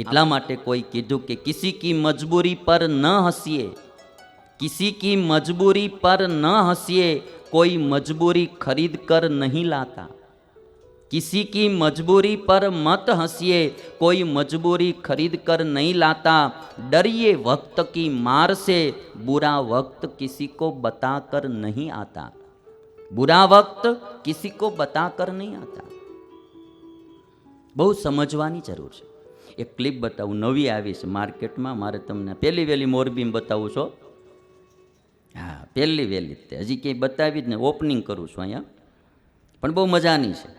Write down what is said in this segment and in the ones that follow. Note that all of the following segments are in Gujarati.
એટલા માટે કોઈ કીધું કે કિસી કી મજબૂરી પર ન હસીએ. કિસી કી મજબૂરી પર ન હસીએ, કોઈ મજબૂરી ખરીદ કર નહીં લાતા. किसी की मजबूरी पर मत हंसिए कोई मजबूरी खरीद कर नहीं लाता डरिए वक्त की मार से बुरा वक्त किसी को बता कर नहीं आता बुरा वक्त किसी को बता कर નહીં આતા બહુ સમજવાની જરૂર છે એક ક્લિપ બતાવું નવી આવી છે માર્કેટમાં મારે તમને પહેલી વહેલી મોરબીમાં બતાવું છો હા પહેલી વહેલી જ તે હજી ક્યાંય બતાવી જ ને ઓપનિંગ કરું છું અહીંયા પણ બહુ મજાની છે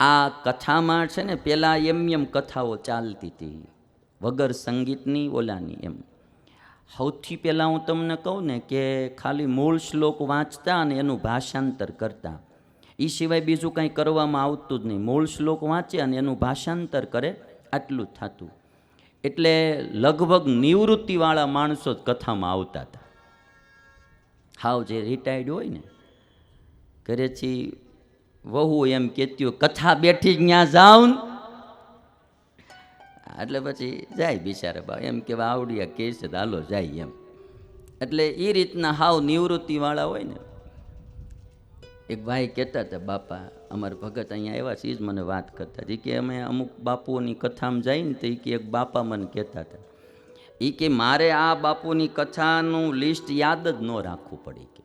આ કથામાં છે ને પહેલાં એમ એમ કથાઓ ચાલતી હતી. વગર સંગીતની ઓલાની એમ. સૌથી પહેલાં હું તમને કહું ને કે ખાલી મૂળ શ્લોક વાંચતા અને એનું ભાષાંતર કરતા. એ સિવાય બીજું કંઈ કરવામાં આવતું જ નહીં. મૂળ શ્લોક વાંચે અને એનું ભાષાંતર કરે આટલું થતું. એટલે લગભગ નિવૃત્તિવાળા માણસો જ કથામાં આવતા હતા. હાવ જે રિટાયર્ડ હોય ને, ઘરેથી વહુ એમ કહેતી હોય, કથા બેઠી ત્યાં જાઉં એટલે પછી જાય બિચારા બા એમ કે આવડિયા કહે છે હાલો જાય એમ. એટલે એ રીતના હાવ નિવૃત્તિવાળા હોય ને, એક ભાઈ કહેતા હતા, બાપા, અમારા ભગત અહીંયા આવ્યા છે જ મને વાત કરતા. હતા કે, અમે અમુક બાપુઓની કથામાં જઈને તો એ કે, એક બાપા મને કહેતા હતા. એ કે, મારે આ બાપુની કથાનું લિસ્ટ યાદ જ ન રાખવું પડે.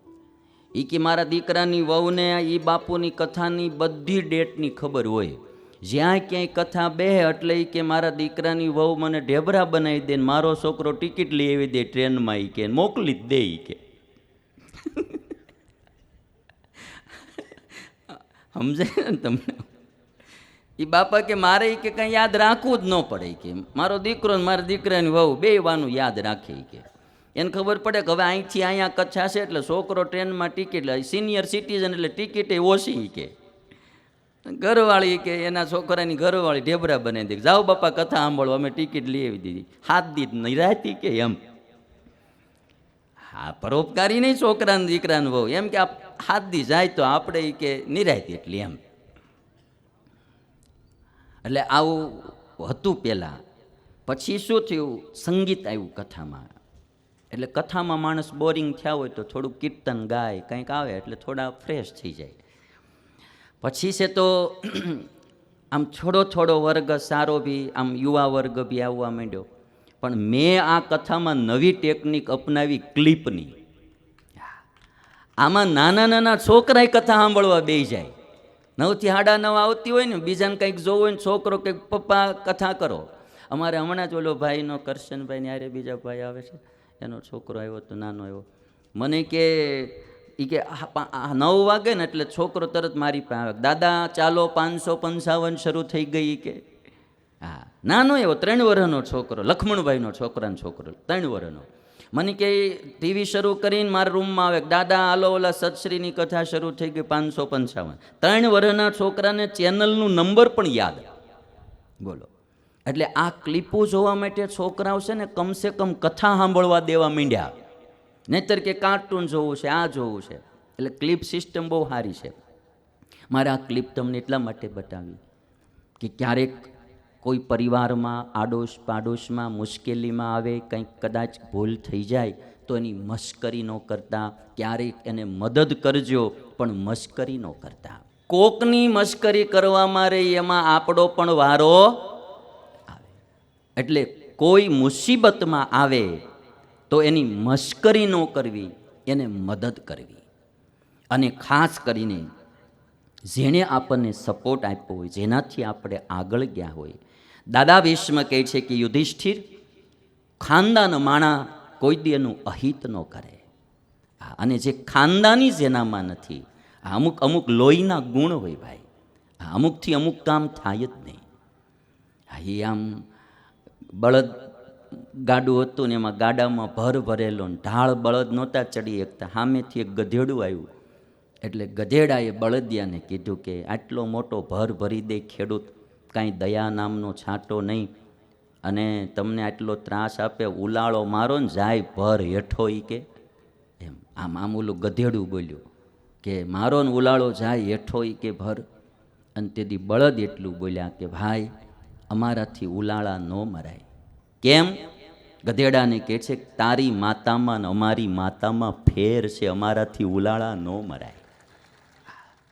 એ કે મારા દીકરાની વહુને એ બાપુની કથાની બધી ડેટની ખબર હોય. જ્યાં ક્યાંય કથા બે એટલે એ કે મારા દીકરાની વહુ મને ઢેબરા બનાવી દે મારો છોકરો ટિકિટ લઈ આવી દે ટ્રેનમાં એ કે મોકલી જ દે એ કે. સમજાય ને તમને? એ બાપા કે મારે કે કંઈ યાદ રાખવું જ ન પડે કે. મારો દીકરો ને મારા દીકરાની વહુ બે વાનું યાદ રાખે કે. એને ખબર પડે કે હવે અહીંથી અહીંયા કચ્છા છે એટલે છોકરો ટ્રેનમાં ટિકિટ લે. સિનિયર સિટીઝન એટલે ટિકિટ એ ઓછી કે. ઘરવાળી કે એના છોકરાની ઘરવાળી ઢેબરા બનાવી દે. જાઓ બાપા કથા સાંભળો, અમે ટિકિટ લઈ આવી દીધી. હાથ દીધ નહીં રાતી કે એમ. હા, પરોપકારી નહીં છોકરાને દીકરાને બહુ એમ કે હાથ દી જાય તો આપણે કે નિરાયતી એટલી એમ. એટલે આવું હતું પહેલાં. પછી શું થયું? સંગીત આવ્યું કથામાં. એટલે કથામાં માણસ બોરિંગ થયા હોય તો થોડું કીર્તન ગાય, કંઈક આવે એટલે થોડા ફ્રેશ થઈ જાય. પછી છે તો આમ થોડો થોડો વર્ગ સારો બી, આમ યુવા વર્ગ બી આવવા માંડ્યો. પણ મેં આ કથામાં નવી ટેકનિક અપનાવી ક્લિપની આમાં નાના નાના છોકરાય કથા સાંભળવા બે જાય. નવથી હાડા નવ આવતી હોય ને, બીજાને કંઈક જોવું હોય ને, છોકરો કંઈક પપ્પા કથા કરો. અમારે હમણાં જ ઓલો ભાઈનો કરશનભાઈ ને આરે બીજા ભાઈ આવે છે. એનો છોકરો આવ્યો તો નાનો આવ્યો. મને કે એ કે નવ વાગે ને એટલે છોકરો તરત મારી પાસે આવે. દાદા, ચાલો પાંચસો પંચાવન શરૂ થઈ ગઈ. કે, હા. નાનો એવો ત્રણ વર્ષનો છોકરો, લખમણભાઈનો છોકરાનો છોકરો, ત્રણ વર્ષનો મને કે, ટીવી શરૂ કરીને મારા રૂમમાં આવે. દાદા આલો ઓલા સતશ્રીની કથા શરૂ થઈ ગઈ, પાંચસો પંચાવન. ત્રણ વર્ષના છોકરાને ચેનલનું નંબર પણ યાદ. બોલો. એટલે આ ક્લિપો જોવા માટે છોકરાઓ છે ને કમસે કમ કથા સાંભળવા દેવા માંડ્યા. નહીતર કે કાર્ટૂન જોવું છે, આ જોવું છે. એટલે ક્લિપ સિસ્ટમ બહુ સારી છે. મારે આ ક્લિપ તમને એટલા માટે બતાવી કે ક્યારેક કોઈ પરિવારમાં આડોશ પાડોશમાં મુશ્કેલીમાં આવે, કંઈક કદાચ ભૂલ થઈ જાય, તો એની મશ્કરી ન કરતા. ક્યારેક એને મદદ કરજો, પણ મશ્કરી ન કરતા. કોકની મશ્કરી કરવામાં રહી, એમાં આપણો પણ વારો એટલે કોઈ મુસીબતમાં આવે તો એની મશ્કરી ન કરવી, એને મદદ કરવી. અને ખાસ કરીને જેણે આપણને સપોર્ટ આપ્યો હોય, જેનાથી આપણે આગળ ગયા હોય. દાદા વિશ્વ કહે છે કે યુધિષ્ઠિર ખાનદાન માણા કોઈ દી એનું અહિત ન કરે. અને જે ખાનદાની જેનામાં નથી અમુક અમુક લોહીના ગુણ હોય ભાઈ. અમુકથી અમુક કામ થાય જ નહીં. એ આમ બળદ ગાડું હતું ને એમાં ગાડામાં ભર ભરેલો ઢાળ બળદ નહોતા ચડી શકતા. સામેથી એક ગધેડું આવ્યું. એટલે ગધેડાએ બળદિયાને કીધું કે આટલો મોટો ભર ભરી દે ખેડૂત, કાંઈ દયા નામનો છાંટો નહીં અને તમને આટલો ત્રાસ આપે, ઉલાળો મારો ને જાય ભર હેઠો ઈ કે. એમ આમ ઓલું ગધેડું બોલ્યું કે મારો ને ઉલાળો જાય હેઠો ઈ કે ભર. અને તેથી બળદ એટલું બોલ્યા કે, ભાઈ અમારાથી ઉલાળા ન મરાય. કેમ? ગધેડાને કહે છે, તારી માતામાં ને અમારી માતામાં ફેર છે, અમારાથી ઉલાળા ન મરાય.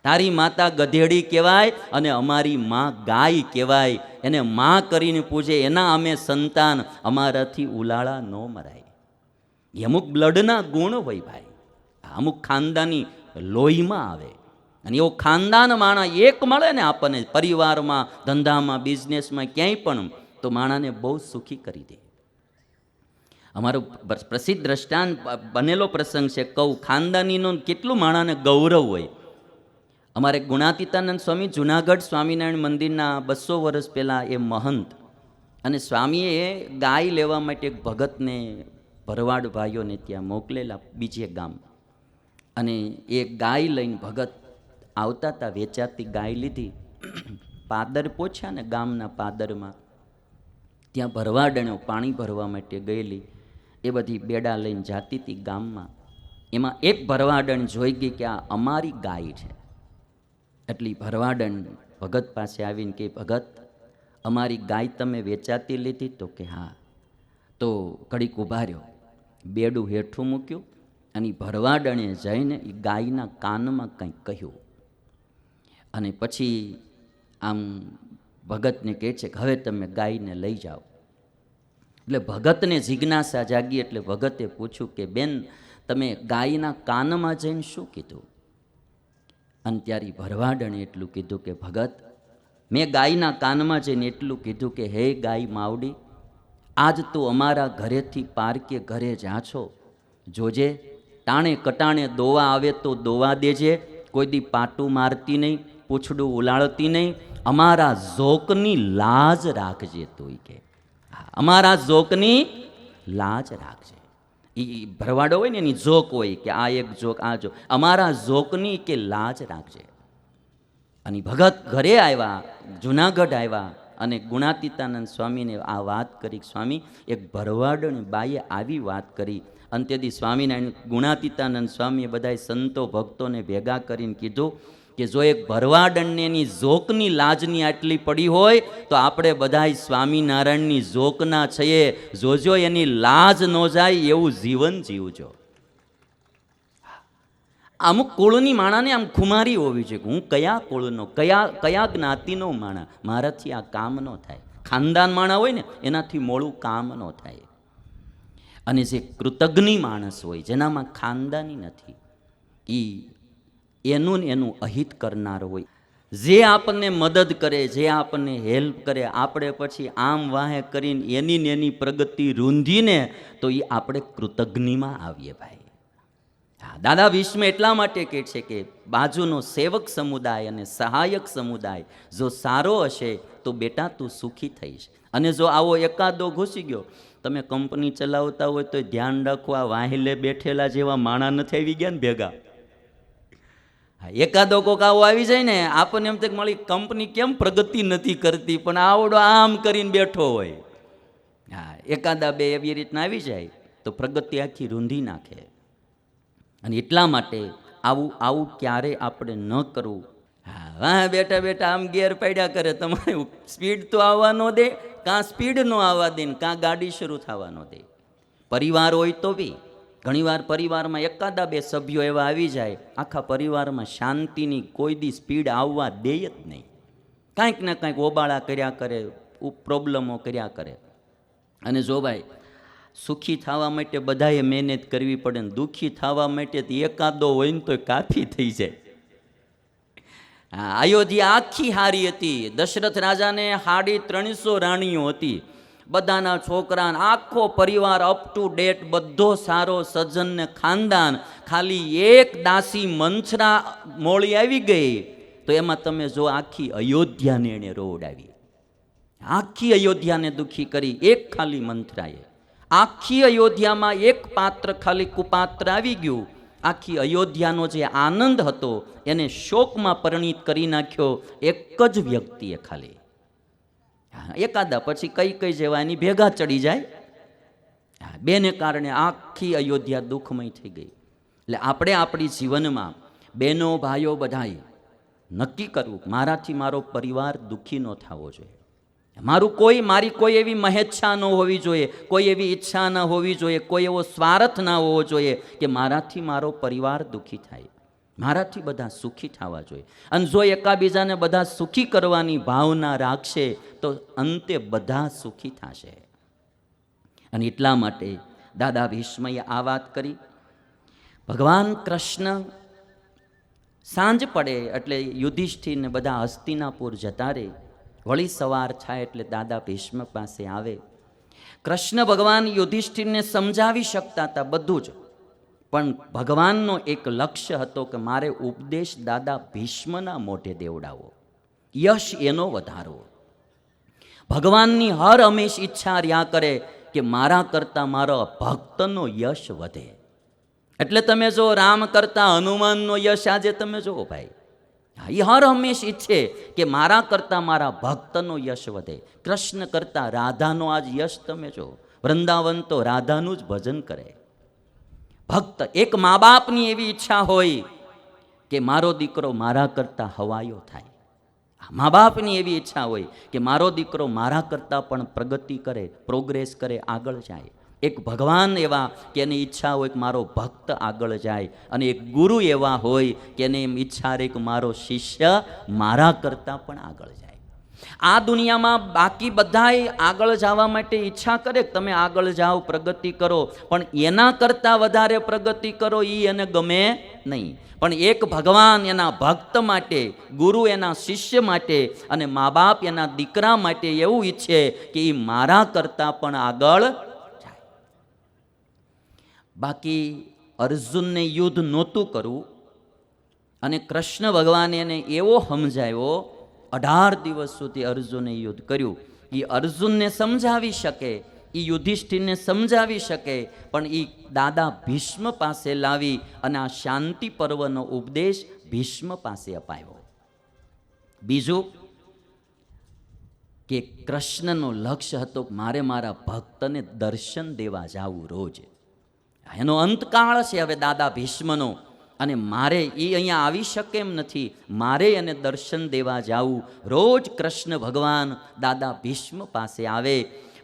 તારી માતા ગધેડી કહેવાય અને અમારી માં ગાય કહેવાય. એને માં કરીને પૂજે, એના અમે સંતાન, અમારાથી ઉલાળા ન મરાય. અમુક બ્લડના ગુણ હોય ભાઈ. અમુક ખાનદાની લોહીમાં આવે. અને એવો ખાનદાન માણા એક મળે ને આપણને પરિવારમાં, ધંધામાં, બિઝનેસમાં ક્યાંય પણ તો માણાને બહુ સુખી કરી દે. અમારો પ્રસિદ્ધ દ્રષ્ટાંત બનેલો પ્રસંગ છે, કહું, ખાનદાનીનો કેટલું માણાને ગૌરવ હોય. અમારે ગુણાતીતાનંદ સ્વામી જુનાગઢ સ્વામિનારાયણ મંદિરના બસો વર્ષ પહેલાં એ મહંત અને સ્વામીએ ગાય લેવા માટે એક ભગતને, ભરવાડ ભાઈઓને ત્યાં મોકલેલા બીજે ગામ. અને એ ગાય લઈને ભગત આવતા હતા વેચાતી ગાય લીધી. પાદર પહોંચ્યા ને ગામના પાદરમાં. ત્યાં ભરવાડણો પાણી ભરવા માટે ગયેલી. એ બધી બેડા લઈને જાતી હતી ગામમાં. એમાં એક ભરવાડણ જોઈ ગઈ કે આ અમારી ગાય છે. એટલી ભરવાડણ ભગત પાસે આવીને કે, ભગત, અમારી ગાય તમે વેચાતી લીધી તો કે હા. તો કડીક ઊભા રહ્યો. બેડું હેઠું મૂક્યું અને ભરવાડણે જઈને એ ગાયના કાનમાં કંઈક કહ્યું. અને પછી આમ ભગતને કહે છે કે હવે તમે ગાયને લઈ જાઓ. એટલે ભગતને જિજ્ઞાસા જાગી એટલે ભગતે પૂછ્યું કે બેન, તમે ગાયના કાનમાં જઈને શું કીધું? અને ત્યારે ભરવાડણે એટલું કીધું કે ભગત, મેં ગાયના કાનમાં જઈને એટલું કીધું કે હે ગાય માવડી, આજ તું અમારા ઘરેથી પારકે ઘરે જા છો. જોજે, ટાણે કટાણે દોવા આવે તો દોવા દેજે, કોઈ દી પાટું મારતી નહીં. પૂછડું ઉલાળતી નહીં. અમારા ઝોકની લાજ રાખજે તોય કે. અમારા ઝોકની લાજ રાખજે. એ ભરવાડો હોય ને એની જોક હોય કે આ એક જોક આ જોક અમારા જોકની કે લાજ રાખજે. અને ભગત ઘરે આવ્યા, જુનાગઢ આવ્યા અને ગુણાતીતાનંદ સ્વામીને આ વાત કરી. સ્વામી, એક ભરવાડોની બાઈએ આવી વાત કરી. અને સ્વામિનારાયણ ગુણાતીતાનંદ સ્વામીએ બધાય સંતો ભક્તોને ભેગા કરીને કીધું કે જો એક ભરવાડણને એની જોકની લાજની આટલી પડી હોય, તો આપણે બધાય સ્વામિનારાયણની જોકના છીએ જોજો એની લાજ ન જાય એવું જીવન જીવજો. અમુક કુળની માણાને આમ ખુમારી હોવી જોઈએ કે હું કયા કુળનો, કયા કયા જ્ઞાતિનો માણા? મારાથી આ કામ ન થાય. ખાનદાન માણા હોય ને, એનાથી મોડું કામ ન થાય. અને જે કૃતજ્ઞ માણસ હોય, જેનામાં ખાનદાની નથી એ એનું ને એનું અહિત કરનાર હોય. જે આપણને મદદ કરે, જે આપણને હેલ્પ કરે, આપણે પછી આમ વાહે કરીને એની ને એની પ્રગતિ રૂંધીને તો એ આપણે કૃતજ્ઞમાં આવીએ ભાઈ. હા, દાદા વિશ્વ એટલા માટે કહે છે કે બાજુનો સેવક સમુદાય અને સહાયક સમુદાય જો સારો હશે તો બેટા તું સુખી થઈશ. અને જો આવો એકાદો ઘૂસી ગયો, તમે કંપની ચલાવતા હોય તો ધ્યાન રાખવા વાહેલે બેઠેલા જેવા માણા નથી આવી ગયા ને ભેગા. એકાદો કોક આવો આવી જાય ને, આપણને એમ થાય મળી કંપની કેમ પ્રગતિ નથી કરતી, પણ આવડો આમ કરીને બેઠો હોય. હા, એકાદા બે એવી રીતના આવી જાય, તો પ્રગતિ આખી રૂંધી નાખે. અને એટલા માટે આવું આવું ક્યારે આપણે ન કરવું. હા, વાહ બેઠા બેઠા આમ ગેર પાડ્યા કરે, તમારે સ્પીડ તો આવવા ન દે, કાં સ્પીડ ન આવવા દે ને કાં ગાડી શરૂ થવા ન દે. પરિવાર હોય તો બી ઘણીવાર પરિવારમાં એકાદા બે સભ્યો એવા આવી જાય, આખા પરિવારમાં શાંતિની કોઈ દી સ્પીડ આવવા દે જ નહીં. કાંઈક ને કાંઈક ઓબાળા કર્યા કરે પ્રોબ્લેમો કર્યા કરે. અને જો ભાઈ, સુખી થવા માટે બધાએ મહેનત કરવી પડે ને દુઃખી થવા માટે એકાદો હોય ને તો કાફી થઈ જાય. અયોધ્યા આખી હારી હતી. દશરથ રાજાને હાડી ત્રણસો રાણીઓ હતી. બધાના છોકરા આખો પરિવાર અપ ટુ ડેટ બધો સારો સજ્જન ને ખાનદાન. ખાલી એક દાસી મંછરા મોળી આવી ગઈ. તો એમાં તમે જો આખી અયોધ્યાને એણે રોડાવી આખી અયોધ્યાને દુઃખી કરી, એક ખાલી મંત્રાએ આખી અયોધ્યામાં એક પાત્ર ખાલી કુપાત્ર આવી ગયું. આખી અયોધ્યાનો જે આનંદ હતો, એને શોકમાં પરિણિત કરી નાખ્યો એક જ વ્યક્તિએ ખાલી. એકાદા પછી કઈ કઈ જેવા એની ભેગા ચડી જાય? હા, બેને કારણે આખી અયોધ્યા દુઃખમય થઈ ગઈ. એટલે આપણે આપણી જીવનમાં બહેનો ભાઈઓ બધાએ નક્કી કરવું મારાથી મારો પરિવાર દુઃખી ન થવો જોઈએ. મારું કોઈ મારી કોઈ એવી મહેચ્છા ન હોવી જોઈએ કોઈ એવી ઈચ્છા ન હોવી જોઈએ કોઈ એવો સ્વાર્થ ના હોવો જોઈએ કે મારાથી મારો પરિવાર દુઃખી થાય. મારાથી બધા સુખી થવા જોઈએ. અને જો એકાબીજાને બધા સુખી કરવાની ભાવના રાખશે, તો અંતે બધા સુખી થશે. અને એટલા માટે દાદા ભીષ્મએ આ વાત કરી. ભગવાન કૃષ્ણ સાંજ પડે એટલે યુધિષ્ઠિરને બધા હસ્તિનાપુર જતા રહે વળી સવાર થાય એટલે દાદા ભીષ્મ પાસે આવે. કૃષ્ણ ભગવાન યુધિષ્ઠિરને સમજાવી શકતા હતા બધું જ. પણ ભગવાનનો એક લક્ષ્ય હતો કે મારે ઉપદેશ દાદા ભીષ્મના મોઢે દેવડાવો યશ એનો વધારવો. ભગવાનની હર હંમેશ ઈચ્છા રહ્યા કરે કે મારા કરતાં મારો ભક્તનો યશ વધે. એટલે તમે જો રામ કરતાં હનુમાનનો યશ આજે તમે જુઓ ભાઈ. એ હર હંમેશ ઈચ્છે કે મારા કરતાં મારા ભક્તનો યશ વધે. કૃષ્ણ કરતાં રાધાનો આજ યશ તમે જો વૃંદાવન તો રાધાનું જ ભજન કરે. ભક્ત એક મા બાપની એવી ઈચ્છા હોય કે મારો દીકરો મારા કરતાં હવાયો થાય. મા બાપની એવી ઈચ્છા હોય કે મારો દીકરો મારા કરતાં પણ પ્રગતિ કરે પ્રોગ્રેસ કરે, આગળ જાય. એક ભગવાન એવા કે એની ઈચ્છા હોય કે મારો ભક્ત આગળ જાય અને એક ગુરુ એવા હોય કે એને એમ ઈચ્છા રહે કે મારો શિષ્ય મારા કરતાં પણ આગળ જાય. આ દુનિયામાં બાકી બધાય આગળ જવા માટે ઈચ્છા કરે તમે આગળ જાઓ, પ્રગતિ કરો. પણ એના કરતાં વધારે પ્રગતિ કરો એ એને ગમે નહીં. પણ એક ભગવાન એના ભક્ત માટે, ગુરુ એના શિષ્ય માટે અને મા બાપ એના દીકરા માટે એવું ઈચ્છે કે એ મારા કરતાં પણ આગળ જાય. બાકી અર્જુનને યુદ્ધ નહોતું કરવું અને કૃષ્ણ ભગવાને એને એવો સમજાવ્યો અઢાર દિવસ સુધી અર્જુને યુદ્ધ કર્યું. એ અર્જુનને સમજાવી શકે એ યુધિષ્ઠિરને સમજાવી શકે, પણ એ દાદા ભીષ્મ પાસે લાવી અને આ શાંતિ પર્વનો ઉપદેશ ભીષ્મ પાસે અપાયો. બીજું કે કૃષ્ણનો લક્ષ્ય હતો મારે મારા ભક્તને દર્શન દેવા જાવું રોજ. એનો અંતકાળ છે હવે દાદા ભીષ્મનો. અને મારે એ અહીંયા આવી શકે એમ નથી. મારે એને દર્શન દેવા જાવું. રોજ કૃષ્ણ ભગવાન દાદા ભીષ્મ પાસે આવે.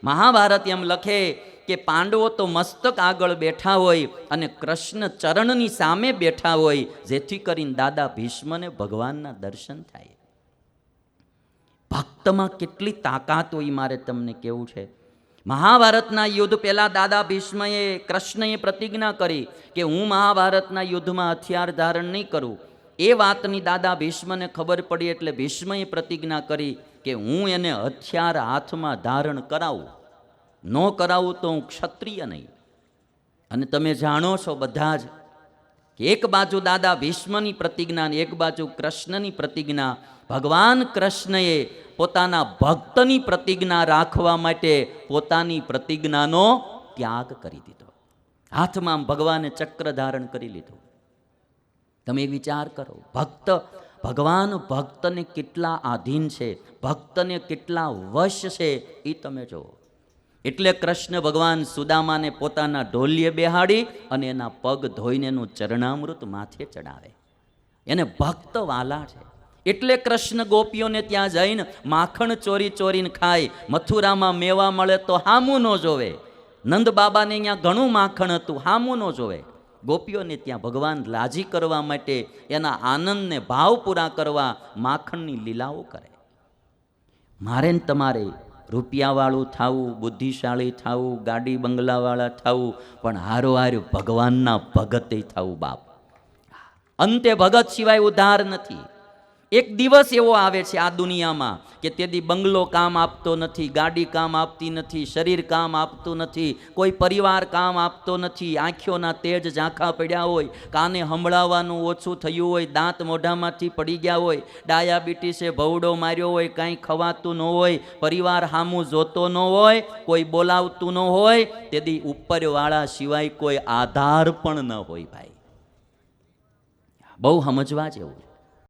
મહાભારત એમ લખે કે પાંડવો તો મસ્તક આગળ બેઠા હોય અને કૃષ્ણ ચરણની સામે બેઠા હોય, જેથી કરીને દાદા ભીષ્મને ભગવાનના દર્શન થાય. ભક્તમાં કેટલી તાકાત હોય મારે તમને કેવું છે? મહાભારતના યુદ્ધ પહેલાં દાદા ભીષ્મએ કૃષ્ણએ પ્રતિજ્ઞા કરી કે હું મહાભારતના યુદ્ધમાં હથિયાર ધારણ નહીં કરું. એ વાતની દાદા ભીષ્મને ખબર પડી એટલે ભીષ્મએ પ્રતિજ્ઞા કરી કે હું એને હથિયાર હાથમાં ધારણ કરાવું. ન કરાવું તો હું ક્ષત્રિય નહીં. અને તમે જાણો છો બધા જ એક બાજુ દાદા ભીષ્મની પ્રતિજ્ઞા અને એક બાજુ કૃષ્ણની પ્રતિજ્ઞા ભગવાન કૃષ્ણએ પોતાના ભક્તની પ્રતિજ્ઞા રાખવા માટે પોતાની પ્રતિજ્ઞાનો ત્યાગ કરી દીધો. હાથમાં ભગવાને ચક્ર ધારણ કરી લીધું. તમે વિચાર કરો, ભક્ત, ભગવાન ભક્તને કેટલા આધીન છે, ભક્તને કેટલા વશ છે એ તમે જુઓ. એટલે કૃષ્ણ ભગવાન સુદામાને પોતાના ઢોલીએ બેહાડી અને એના પગ ધોઈને એનું ચરણામૃત માથે ચડાવે. એને ભક્ત વાલા છે. એટલે કૃષ્ણ ગોપીઓને ત્યાં જઈને માખણ ચોરી ચોરીને ખાય, મથુરામાં મેવા મળે તો હામું ન જોવે. નંદ બાબાને અહીંયા ઘણું માખણ હતું, હામું ન જોવે. ગોપીઓને ત્યાં ભગવાન લાજી કરવા માટે એના આનંદને ભાવ પૂરા કરવા માખણની લીલાઓ કરે. મારે ને તમારે રૂપિયાવાળું થવું, બુદ્ધિશાળી થવું, ગાડી બંગલાવાળા થવું, પણ હારો હારું ભગવાનના ભગતે થવું બાપ. અંતે ભગત સિવાય ઉધાર નથી. એક દિવસ એવો આવે છે આ દુનિયામાં કે તેથી બંગલો કામ આપતો નથી, ગાડી કામ આપતી નથી, શરીર કામ આપતું નથી, કોઈ પરિવાર કામ આપતો નથી, આંખોના તેજ ઝાંખા પડ્યા હોય, કાને સંભળાવવાનું ઓછું થયું હોય, દાંત મોઢામાંથી પડી ગયા હોય, ડાયાબિટીસે ભવડો માર્યો હોય, કાંઈ ખવાતું ન હોય, પરિવાર સામું જોતો ન હોય, કોઈ બોલાવતું ન હોય, તેથી ઉપરવાળા સિવાય કોઈ આધાર પણ ન હોય ભાઈ. બહુ સમજવા જેવું